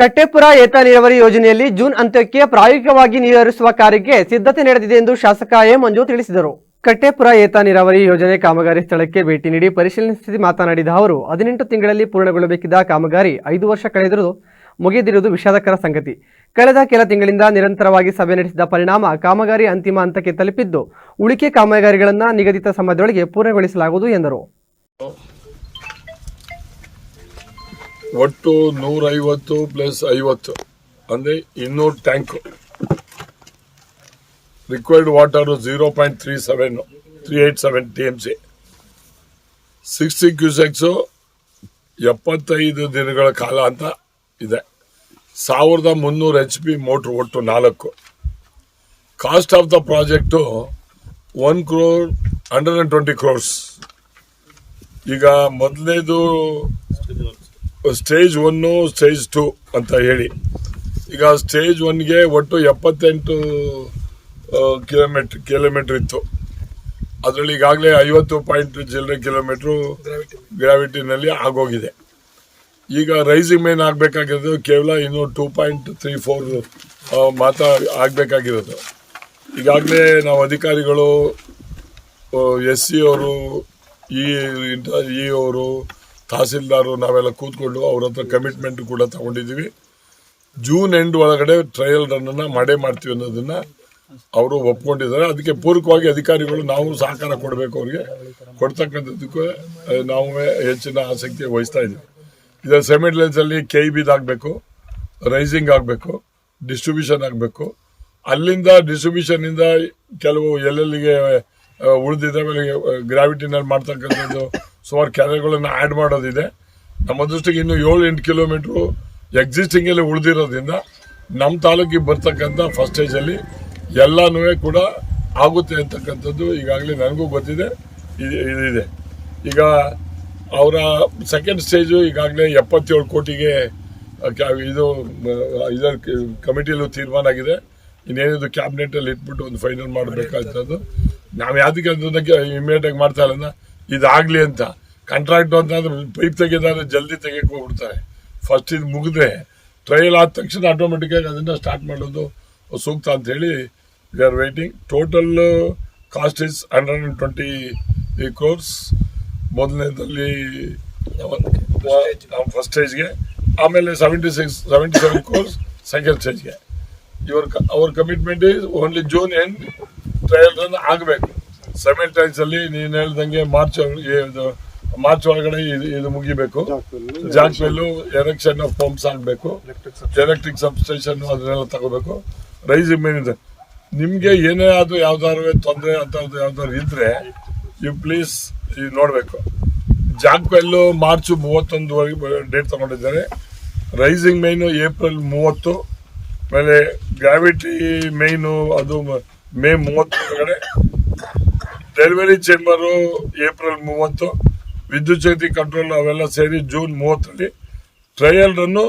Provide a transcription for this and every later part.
ಕಟ್ಟೆಪುರ ಏತ ನೀರಾವರಿ ಯೋಜನೆಯಲ್ಲಿ ಜೂನ್ ಅಂತ್ಯಕ್ಕೆ ಪ್ರಾಯೋಗಿಕವಾಗಿ ನೀರು ಕಾರ್ಯಕ್ಕೆ ಸಿದ್ಧತೆ ನಡೆದಿದೆ ಎಂದು ಶಾಸಕ ಎ ಮಂಜು ತಿಳಿಸಿದರು. ಕಟ್ಟೆಪುರ ಏತ ನೀರಾವರಿ ಯೋಜನೆ ಕಾಮಗಾರಿ ಸ್ಥಳಕ್ಕೆ ಭೇಟಿ ನೀಡಿ ಪರಿಶೀಲಿಸಿ ಮಾತನಾಡಿದ ಅವರು, ಹದಿನೆಂಟು ತಿಂಗಳಲ್ಲಿ ಪೂರ್ಣಗೊಳ್ಳಬೇಕಿದ್ದ ಕಾಮಗಾರಿ ಐದು ವರ್ಷ ಕಳೆದಿರುವುದು ಮುಗಿದಿರುವುದು ವಿಷಾದಕರ ಸಂಗತಿ. ಕಳೆದ ಕೆಲ ತಿಂಗಳಿಂದ ನಿರಂತರವಾಗಿ ಸಭೆ ನಡೆಸಿದ ಪರಿಣಾಮ ಕಾಮಗಾರಿ ಅಂತಿಮ ಹಂತಕ್ಕೆ ತಲುಪಿದ್ದು, ಉಳಿಕೆ ಕಾಮಗಾರಿಗಳನ್ನು ನಿಗದಿತ ಸಮಯದೊಳಗೆ ಪೂರ್ಣಗೊಳಿಸಲಾಗುವುದು ಎಂದರು. ಒಟ್ಟು ನೂರೈವತ್ತು ಪ್ಲಸ್ ಐವತ್ತು. ಅಂದರೆ ಇನ್ನೂರು tank. Required water zero point three seven three eight seven T M C sixty cusecs ಎಪ್ಪತ್ತೈದು ದಿನಗಳ ಕಾಲ ಅಂತ ಇದೆ. ಸಾವಿರದ ಮುನ್ನೂರು ಎಚ್ ಪಿ ಮೋಟ್ರ್ ಒಟ್ಟು ನಾಲ್ಕು. Cost of the project one crore hundred and twenty crores ಈಗ ಮೊದಲನೇದು ಸ್ಟೇಜ್ ಒನ್ನು ಸ್ಟೇಜ್ ಟು ಅಂತ ಹೇಳಿ. ಈಗ ಸ್ಟೇಜ್ ಒನ್ಗೆ ಒಟ್ಟು ಎಪ್ಪತ್ತೆಂಟು ಕಿಲೋಮೀಟ್ರ್ ಕಿಲೋಮೀಟ್ರ್ ಇತ್ತು. ಅದರಲ್ಲಿ ಈಗಾಗಲೇ ಐವತ್ತು ಪಾಯಿಂಟ್ ಚಿಲ್ಲರೆ ಕಿಲೋಮೀಟ್ರು ಗ್ರಾವಿಟಿನಲ್ಲಿ ಆಗೋಗಿದೆ. ಈಗ ರೈಸಿಂಗ್ ಮೇನ್ ಆಗಬೇಕಾಗಿರೋದು ಕೇವಲ ಇನ್ನೂ ಟೂ ಪಾಯಿಂಟ್ ತ್ರೀ ಫೋರ್ ಮಾತ್ರ ಆಗಬೇಕಾಗಿರೋದು. ಈಗಾಗಲೇ ನಾವು ಅಧಿಕಾರಿಗಳು ಎಸ್ ಸಿ ಅವರು ಇ ಅವರು ತಹಸೀಲ್ದಾರು ನಾವೆಲ್ಲ ಕೂತ್ಕೊಂಡು ಅವ್ರ ಹತ್ರ ಕಮಿಟ್ಮೆಂಟ್ ಕೂಡ ತಗೊಂಡಿದ್ದೀವಿ. ಜೂನ್ ಎಂಡ್ ಒಳಗಡೆ ಟ್ರಯಲ್ ರನ್ನನ್ನು ಮಾಡೇ ಮಾಡ್ತೀವಿ ಅನ್ನೋದನ್ನ ಅವರು ಒಪ್ಕೊಂಡಿದ್ದಾರೆ. ಅದಕ್ಕೆ ಪೂರಕವಾಗಿ ಅಧಿಕಾರಿಗಳು ನಾವು ಸಹಕಾರ ಕೊಡಬೇಕು ಅವ್ರಿಗೆ. ಕೊಡ್ತಕ್ಕಂಥದ್ದಕ್ಕೂ ನಾವು ಹೆಚ್ಚಿನ ಆಸಕ್ತಿ ವಹಿಸ್ತಾ ಇದ್ದೀವಿ. ಇದರ ಸೆಮಿಟ್ ಅಲ್ಲಿ ಕೆ ಇ ಆಗಬೇಕು ರೈಸಿಂಗ್ ಆಗಬೇಕು ಡಿಸ್ಟ್ರಿಬ್ಯೂಷನ್ ಆಗಬೇಕು. ಅಲ್ಲಿಂದ ಡಿಸ್ಟ್ರಿಬ್ಯೂಷನ್ ಇಂದ ಕೆಲವು ಎಲ್ಲೆಲ್ಲಿಗೆ ಉಳಿದಿದ್ದಾವೆ ಗ್ರಾವಿಟಿನಲ್ಲಿ ಮಾಡ್ತಕ್ಕಂಥದ್ದು ಸುಮಾರು ಕೆರೆಗಳನ್ನು ಆ್ಯಡ್ ಮಾಡೋದಿದೆ. ನಮ್ಮ ದೃಷ್ಟಿಗೆ ಇನ್ನು ಏಳು ಎಂಟು ಕಿಲೋಮೀಟ್ರು ಎಕ್ಸಿಸ್ಟಿಂಗಲ್ಲಿ ಉಳಿದಿರೋದ್ರಿಂದ ನಮ್ಮ ತಾಲೂಕಿಗೆ ಬರ್ತಕ್ಕಂಥ ಫಸ್ಟ್ ಸ್ಟೇಜಲ್ಲಿ ಎಲ್ಲನೂ ಕೂಡ ಆಗುತ್ತೆ ಅಂತಕ್ಕಂಥದ್ದು ಈಗಾಗಲೇ ನನಗೂ ಗೊತ್ತಿದೆ. ಇದು- ಇದಿದೆ. ಈಗ ಅವರ ಸೆಕೆಂಡ್ ಸ್ಟೇಜು ಈಗಾಗಲೇ ಎಪ್ಪತ್ತೇಳು ಕೋಟಿಗೆ ಇದು ಇದರ ಕಮಿಟಿಯಲ್ಲೂ ತೀರ್ಮಾನ ಆಗಿದೆ. ಇನ್ನೇನಿದು ಕ್ಯಾಬಿನೆಟಲ್ಲಿ ಇಟ್ಬಿಟ್ಟು ಒಂದು ಫೈನಲ್ ಮಾಡಬೇಕಾಗ್ತದ್ದು ನಾವು ಯಾವುದಕ್ಕೆ ಅದಕ್ಕೆ ಇಮಿಡಿಯೇಟ್ ಆಗಿ ಮಾಡ್ತಾ ಇಲ್ಲ. ಇದಾಗಲಿ ಅಂತ. ಕಾಂಟ್ರಾಕ್ಟ್ ಅಂತಂದ್ರೆ ಪೈಪ್ ತೆಗೆದಾದ್ರೆ ಜಲ್ದಿ ತೆಗೆಯಕ್ಕೆ ಹೋಗ್ಬಿಡ್ತಾರೆ ಫಸ್ಟ್ ಇದು ಮುಗಿದ್ರೆ ಟ್ರಯಲ್ ಆದ ತಕ್ಷಣ ಆಟೋಮೆಟಿಕ್ ಅದನ್ನು ಸ್ಟಾರ್ಟ್ ಮಾಡೋದು ಸೂಕ್ತ ಅಂತ ಹೇಳಿ we are waiting total cost is hundred and twenty crores ಮೊದಲನೇದಲ್ಲಿ first ಸ್ಟೇಜ್ಗೆ ಆಮೇಲೆ seventy six seventy seven crores second ಸ್ಟೇಜ್ಗೆ ಇವ್ರ ಅವ್ರ commitment is only June end trial run ಆಗಬೇಕು. ಸೆವೆನ್ ಟೈಮ್ಸ್ ಅಲ್ಲಿ ನೀನು ಹೇಳ್ದಂಗೆ ಮಾರ್ಚ್ ಮಾರ್ಚ್ ಒಳಗಡೆ ಇದು ಇದು ಮುಗಿಬೇಕು. ಜಾಕ್ವೆಲ್ಲು ಎರೆಕ್ಷನ್ ಆಫ್ ಪಂಪ್ಸ್ ಆಗಬೇಕು. ಎಲೆಕ್ಟ್ರಿಕ್ ಸಬ್ಸ್ಟೇಷನ್ ಅದನ್ನೆಲ್ಲ ತಗೋಬೇಕು. ರೈಸಿಂಗ್ ಮೇನ್ ಇದೆ. ನಿಮ್ಗೆ ಏನೇ ಆದ್ರೂ ಯಾವ್ದಾದ್ರು ತೊಂದರೆ ಅಂತ ಯಾವ್ದಾದ್ರು ಇದ್ರೆ ಯು ಪ್ಲೀಸ್ ಇದು ನೋಡ್ಬೇಕು. ಜಾಕ್ವೆಲ್ಲು ಮಾರ್ಚ್ ಮೂವತ್ತೊಂದುವರೆಗೆ ಡೇಟ್ ತಗೊಂಡಿದ್ದಾರೆ. ರೈಸಿಂಗ್ ಮೈನು ಏಪ್ರಿಲ್ ಮೂವತ್ತು. ಆಮೇಲೆ ಗ್ರಾವಿಟಿ ಮೈನು ಅದು ಮ- ಮೇ ಮೂವತ್ತೊಳಗಡೆ ಡೆಲಿವರಿ ಚೇಂಬರು ಏಪ್ರಿಲ್ ಮೂವತ್ತು, ವಿದ್ಯುತ್ ಶಕ್ತಿ ಕಂಟ್ರೋಲ್ ಅವೆಲ್ಲ ಸೇರಿ ಜೂನ್ ಮೂವತ್ತರಲ್ಲಿ ಟ್ರಯಲ್ ರನ್ನು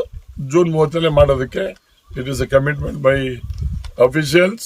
ಜೂನ್ ಮೂವತ್ತಲ್ಲೇ ಮಾಡೋದಕ್ಕೆ it is a commitment by officials